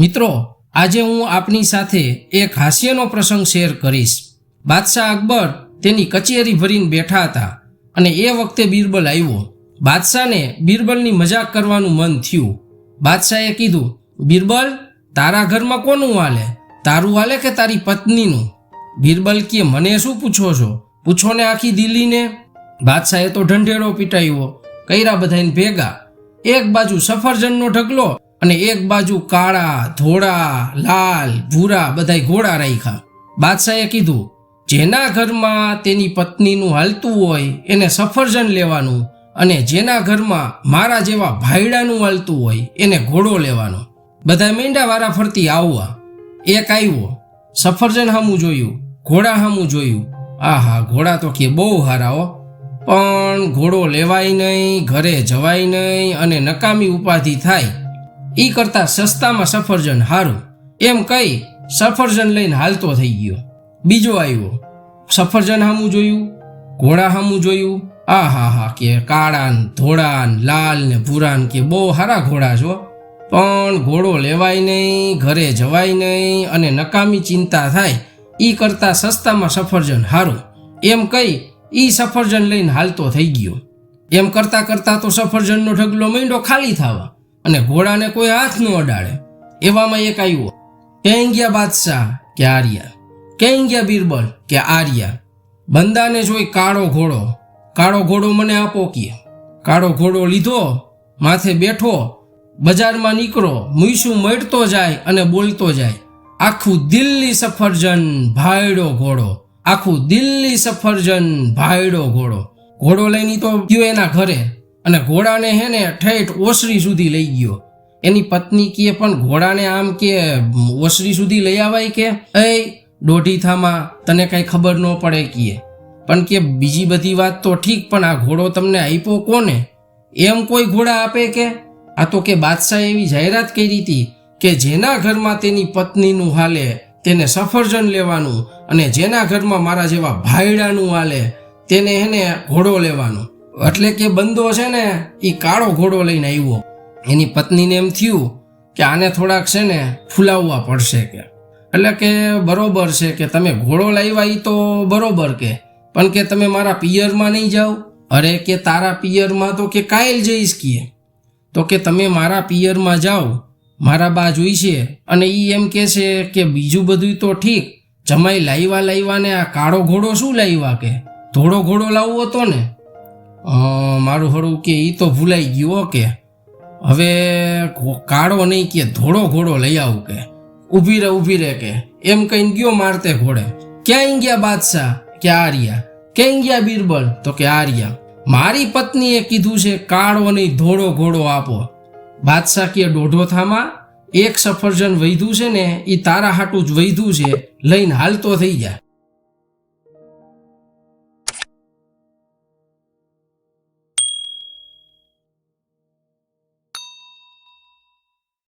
મિત્રો, આજે હું આપની સાથે એક હાસ્યનો પ્રસંગ શેર કરીશ. બાદશાહ અકબર તેની કચેરી ભરીને બેઠા હતા અને એ વખતે બિરબલ આવ્યો. બાદશાહને બિરબલની મજાક કરવાનું મન થયું. બાદશાહે કીધું, બિરબલ, તારા ઘરમાં કોનું હાલે? તારું હાલે કે તારી પત્નીનું? બિરબલ કે, મને શું પૂછો છો? પૂછો ને આખી દિલ્હીને. બાદશાહે તો ઢંઢેરો પીટાવ્યો કર્યા બધાને ભેગા. એક બાજુ સફરજનનો ઢગલો અને એક બાજુ કાળા, ધોળા, લાલ, ભૂરા બધાય ઘોડા રાખ્યા. બાદશાહે કીધું, જેના ઘરમાં તેની પત્નીનું હાલતું હોય, એને સફરજન લેવાનું અને જેના ઘરમાં મારા જેવા ભાઈડાનું હાલતું હોય, એને ઘોડો લેવાનો. બધા મેંડા વારા ફરતી આવવા. એક આવ્યો, સફરજન હામું જોયું, ઘોડા હામું જોયું. આહા, ઘોડા તો કે બહુ હારાઓ પણ ઘોડો લેવાય નહીં, ઘરે જવાય નહીં અને નકામી ઉપાધિ થાય. ઈ કરતા સસ્તામાં સફરજન હારું. એમ કહી સફરજન લઈને હાલતો થઈ ગયો. બીજો આવ્યો, સફરજન હામું જોયું? ઘોડા હામું જોયું? આ હા હા કે કાળા ને ધોળા ને લાલ ને ભૂરા ને કે બહુ સારા ઘોડા છો. પણ ઘોડો લેવાય નહીં, ઘરે જવાય નહીં અને નકામી ચિંતા થાય. ઈ કરતા સસ્તામાં સફરજન હારું. એમ કહી ઈ સફરજન લઈને હાલતો થઈ ગયો. એમ કરતા કરતા તો સફરજનનો ઢગલો મીંડો ખાલી થવા. અને ઘોડાને કોઈ હાથ ન અડાડે. એવામાં એક આવ્યો ક્યાં ગયા બાદશાહ? કે આર્યા. ક્યાં ગયા બિરબલ? કે આર્યા. બંદાને જોઈ કાળો ઘોડો. કાળો ઘોડો મને આપો કે. કાળો ઘોડો લીધો, માથે બેઠો, બજારમાં નીકળો મૂસું મળતો જાય અને બોલતો જાય. આખું દિલ્હી સફરજન ભાયડો ઘોડો. આખું દિલ્હી સફરજન ભાયડો ઘોડો. ઘોડો લઈને તો ગયો એના ઘરે. અને ઘોડાને હે ને ઠેઠ ઓસરી સુધી લઈ ગયો. એની પત્ની કીએ, પણ ઘોડાને આમ કે, ઓસરી સુધી લઈ આવાય કે? એ દોઢી થામાં તને કઈ ખબર ન પડે, કીએ. પણ કે, બીજી બધી વાત તો ઠીક, પણ આ ઘોડો તમને આપ્યો કોને? એમ કોઈ ઘોડા આપે કે? આ તો કે બાદશાહે એવી જાહેરાત કરી હતી કે જેના ઘરમાં તેની પત્નીનું હાલે, તેને સફરજન લેવાનું અને જેના ઘરમાં મારા જેવા ભાઈડાનું હાલે, તેને એને ઘોડો લેવાનો. એટલે કે બંદો છે ને, એ કાળો ઘોડો લઈને આવ્યો. એની પત્નીને એમ થયું કે આને થોડાક છે ને ફૂલાવવા પડશે કે. એટલે કે બરોબર છે કે તમે ઘોડો લાવ્યા એ તો બરોબર કે. પણ કે તમે મારા પિયરમાં નહીં જાઓ? અરે કે તારા પિયરમાં તો કે કાયલ જઈશ કીએ તો કે તમે મારા પિયરમાં જાઓ, મારા બા જોઈશે અને એ એમ કહે છે કે બીજું બધું તો ઠીક, જમાઈ લાવ્યા લાવ્યા ને આ કાળો ઘોડો શું લાવ્યા કે? ધોળો ઘોડો લાવવો હતો ને. મારું હળવું કે એ તો ભૂલાઈ ગયું ઓકે હવે કાળો નહીં કે, ધોળો ઘોડો લઈ આવું કે. ઊભી રે ઊભી રે કે. એમ કહીને ગયો મારતે ઘોડે. ક્યાંય ગયા બાદશાહ? કે આર્યા ક્યાંય ગયા બિરબલ? તો કે આર્યા મારી પત્નીએ કીધું છે, કાળો નહીં, ધોળો ઘોડો આપો. બાદશાહ કે દોઢો થામાં? એક સફરજન વૈધું છે ને એ તારા હાટું જ વૈધું છે. લઈને હાલતો થઈ જાય